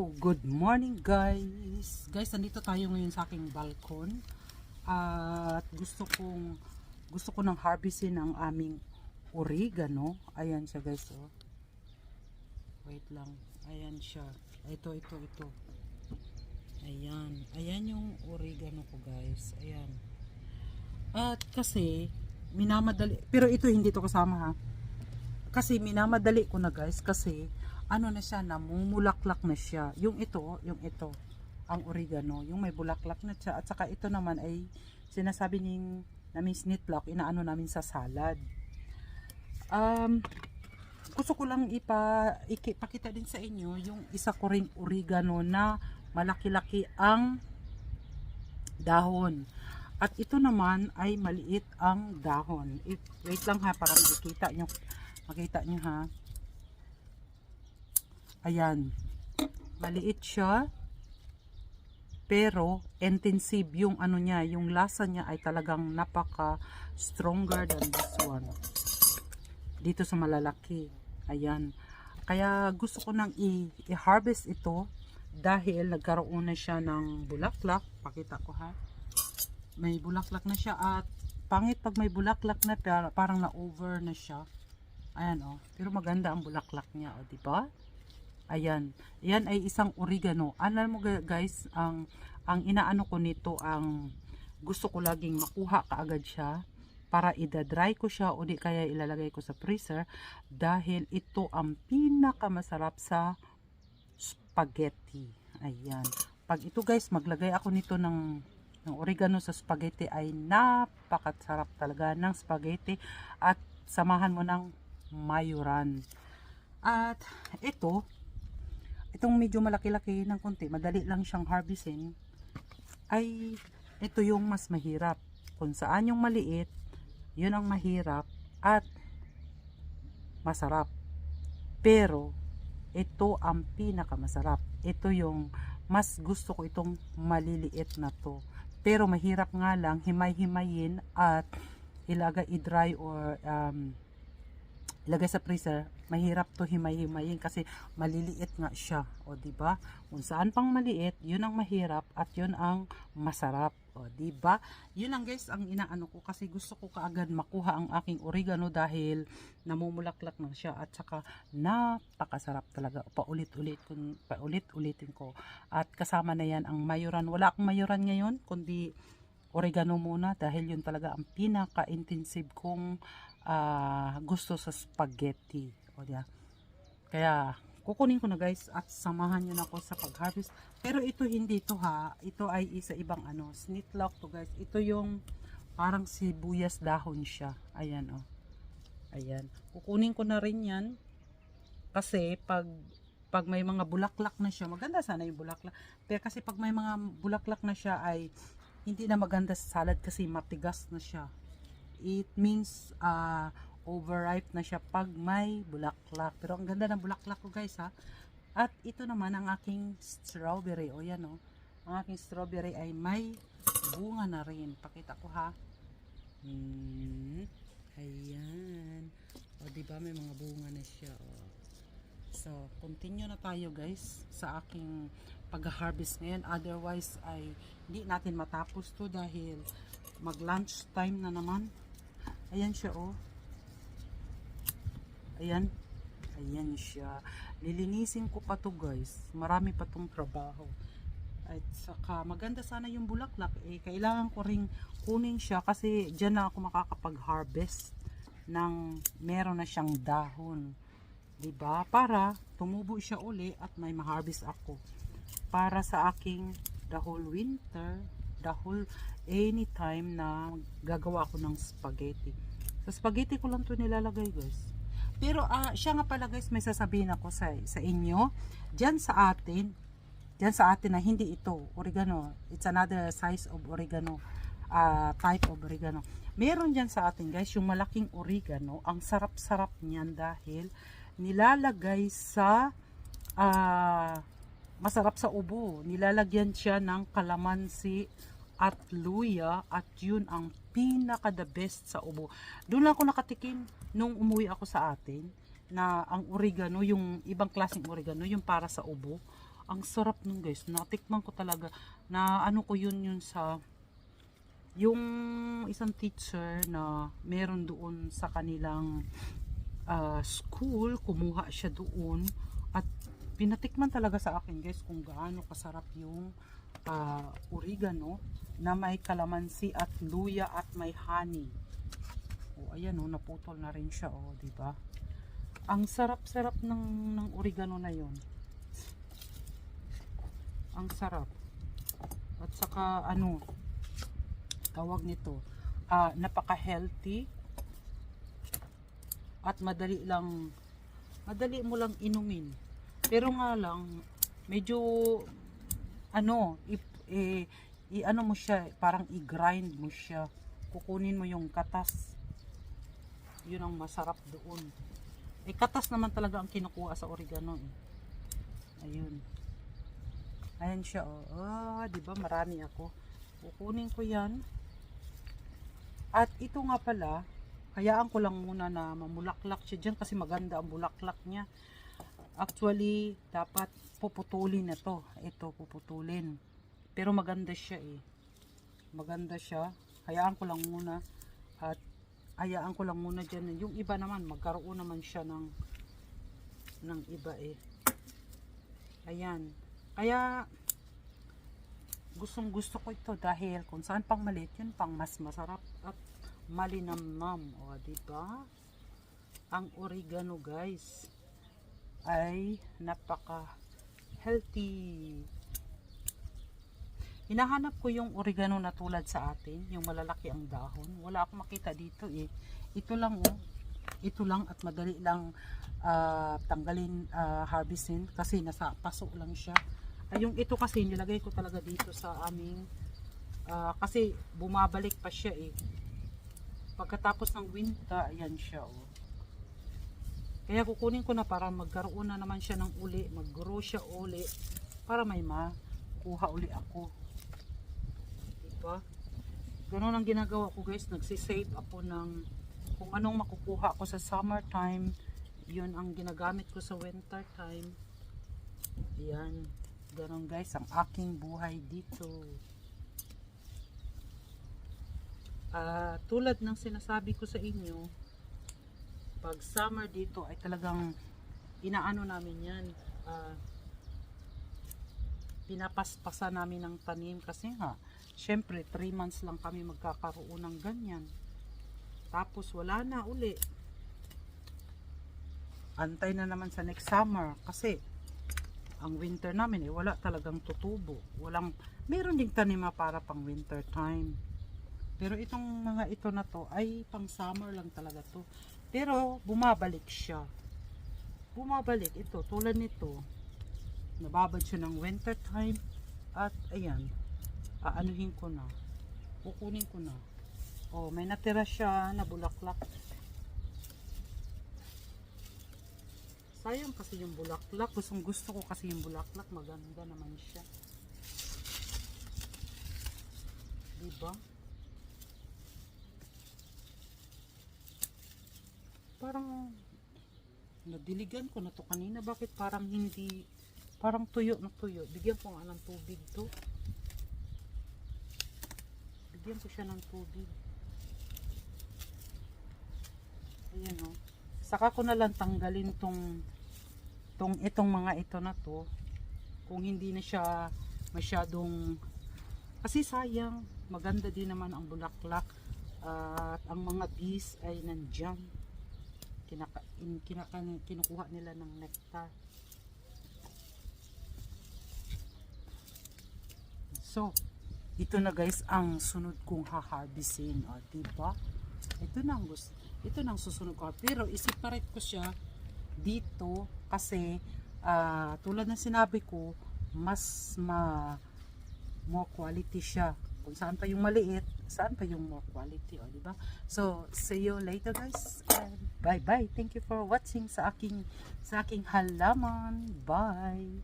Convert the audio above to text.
Good morning guys. Guys, nandito tayo ngayon sa aking balkon. At gusto kong gusto ko nang harvestin ang aming oregano. Ayan siya guys, oh. Wait lang. Ayan siya. Ito, ito, ito. Ayan. Ayan yung oregano ko guys. Ayan. At kasi minamadali pero ito hindi to kasama ha. Kasi minamadali ko na guys kasi ano na siya, namumulaklak na siya. Yung ito, yung ito, ang oregano, yung may bulaklak na siya. At saka ito naman ay sinasabi ning namin snit block, inaano namin sa salad. Um, gusto ko lang ipa, ipakita din sa inyo yung isa ko ring oregano na malaki-laki ang dahon. At ito naman ay maliit ang dahon. It, wait lang ha, para makikita nyo, makita nyo ha. Ayan. Maliit siya. Pero intensive yung ano niya, yung lasa niya ay talagang napaka stronger than this one. Dito sa malalaki. Ayan. Kaya gusto ko nang i-harvest ito dahil nagkaroon na siya ng bulaklak. Pakita ko ha. May bulaklak na siya at pangit pag may bulaklak na parang na-over na siya. Ayan oh. Pero maganda ang bulaklak niya, oh, di ba? Ayan. Yan ay isang oregano. Alam mo guys, ang ang inaano ko nito ang gusto ko laging makuha kaagad siya para ida-dry ko siya o di kaya ilalagay ko sa freezer dahil ito ang pinakamasarap sa spaghetti. Ayan. Pag ito guys, maglagay ako nito ng ng oregano sa spaghetti ay napakasarap talaga ng spaghetti at samahan mo ng mayoran. At ito, itong medyo malaki-laki ng konti, madali lang siyang harvestin, ay ito yung mas mahirap. Kung saan yung maliit, yun ang mahirap at masarap. Pero, ito ang pinakamasarap. Ito yung mas gusto ko itong maliliit na to. Pero mahirap nga lang himay-himayin at ilagay i-dry or um, ilagay sa freezer, mahirap to himay-himayin kasi maliliit nga siya. O di ba? Kung saan pang maliit, yun ang mahirap at yun ang masarap. O di ba? Yun lang guys ang inaano ko kasi gusto ko kaagad makuha ang aking oregano dahil namumulaklak na siya at saka napakasarap talaga. Paulit-ulit ko paulit-ulitin ko. At kasama na yan ang mayoran. Wala akong mayoran ngayon kundi oregano muna dahil yun talaga ang pinaka-intensive kong ah, gusto sa spaghetti. O diya. Kaya kukunin ko na guys at samahan nyo na ako sa pag-harvest. Pero ito hindi to ha. Ito ay isa ibang ano. Snitlock to guys. Ito yung parang sibuyas dahon siya. Ayan oh. Ayan. Kukunin ko na rin yan. Kasi pag pag may mga bulaklak na siya, maganda sana yung bulaklak. Pero kasi pag may mga bulaklak na siya ay hindi na maganda sa salad kasi matigas na siya. It means uh, overripe na siya pag may bulaklak. Pero ang ganda ng bulaklak ko guys ha. At ito naman ang aking strawberry. O yan o. Ang aking strawberry ay may bunga na rin. Pakita ko ha. Hmm. Ayan. O diba may mga bunga na siya. O. So, continue na tayo guys sa aking pag-harvest ngayon. Otherwise ay hindi natin matapos to dahil mag-lunch time na naman. Ayan siya oh. Ayan. Ayan siya. Lilinisin ko pa to guys. Marami pa tong trabaho. At saka maganda sana yung bulaklak. Eh, kailangan ko ring kunin siya kasi dyan na ako makakapag-harvest ng meron na siyang dahon. 'di ba? Para tumubo siya uli at may ma-harvest ako. Para sa aking the whole winter, the anytime na gagawa ako ng spaghetti. Sa spaghetti ko lang 'to nilalagay, guys. Pero ah, siya nga pala guys, may sasabihin ako sa sa inyo, diyan sa atin, diyan sa atin na hindi ito oregano. It's another size of oregano. ah, type of oregano. Meron diyan sa atin guys, yung malaking oregano, ang sarap-sarap niyan dahil nilalagay sa ah, masarap sa ubo. Nilalagyan siya ng kalamansi at luya at yun ang pinaka the best sa ubo. Doon lang ako nakatikim nung umuwi ako sa atin na ang oregano, yung ibang klaseng oregano, yung para sa ubo. Ang sarap nun guys. Natikman ko talaga. Na ano ko yun yun sa yung isang teacher na meron doon sa kanilang ah, school, kumuha siya doon pinatikman talaga sa akin guys kung gaano kasarap yung ah, oregano na may kalamansi at luya at may honey. O ayan oh, naputol na rin siya oh, di ba? Ang sarap-sarap ng ng oregano na 'yon. Ang sarap. At saka ano, tawag nito, ah, napaka-healthy at madali lang madali mo lang inumin. Pero nga lang medyo ano, i, i, i- ano mo siya, parang i-grind mo siya. Kukunin mo yung katas. Yun ang masarap doon. Eh katas naman talaga ang kinukuha sa oregano eh. Ayun. Ayan siya oh. Ah, 'di ba? Marami ako. Kukunin ko 'yan. At ito nga pala, hayaan ko lang muna na mamulaklak siya dyan kasi maganda ang bulaklak niya. Actually, dapat puputulin na to. Ito, puputulin. Pero maganda siya eh. Maganda siya. Hayaan ko lang muna. At hayaan ko lang muna dyan. Yung iba naman, magkaroon naman siya ng ng iba eh. Ayan. Kaya, gustong gusto ko ito dahil kung saan pang maliit, yun pang mas masarap at malinamnam. O, ba? Ang oregano, guys, ay napaka healthy. Hinahanap ko yung oregano na tulad sa atin, yung malalaki ang dahon. Wala akong makita dito eh. Ito lang oh. Ito lang at madali lang ah, tanggalin, ah, harvestin kasi nasa paso lang siya. Ay, yung ito kasi nilagay ko talaga dito sa aming ah, kasi bumabalik pa siya eh. Pagkatapos ng winter, ayan siya oh. Kaya kukunin ko na para magkaroon na naman siya ng uli, mag-grow siya uli para may makuha uli ako. Diba? Ganun ang ginagawa ko guys, nagsisave ako ng kung anong makukuha ko sa summertime, yun ang ginagamit ko sa winter time. Ayan. Ganun guys, ang aking buhay dito. Ah, tulad ng sinasabi ko sa inyo, pag summer dito ay talagang inaano namin yan. Ah, pinapaspasan namin ng tanim kasi nga, syempre 3 months lang kami magkakaroon ng ganyan. Tapos wala na uli. Antay na naman sa next summer kasi ang winter namin eh wala talagang tutubo. Walang meron ding tanima para pang winter time. Pero itong mga ito na to ay pang summer lang talaga to. Pero bumabalik siya. Bumabalik ito tulad nito. Nababad siya ng winter time at ayan. Aanuhin ko na. Kukunin ko na. Oh, may natira siya na bulaklak. Sayang kasi yung bulaklak. Gustong gusto ko kasi yung bulaklak. Maganda naman siya. Diba? Parang nadiligan ko na to kanina. Bakit parang hindi parang tuyo na tuyo. Bigyan ko nga ng tubig to. Bigyan ko siya ng tubig. Ayan o. Saka ko na lang tanggalin tong, tong itong mga ito na to. Kung hindi na siya masyadong kasi sayang. Maganda din naman ang bulaklak. at ang mga bees ay nandyan. Kinaka, in, kinaka, kinukuha nila ng nectar. So, ito na guys ang sunod kong haharbisin. O, diba? Ito na ang gusto. Ito na ang susunod ko. Pero isiparate ko siya dito kasi ah, tulad ng sinabi ko, mas ma more quality siya. Kung saan pa yung maliit, saan pa yung more quality, o, di ba? So, see you later guys. And bye-bye. Thank you for watching sa aking sa aking halaman. Bye.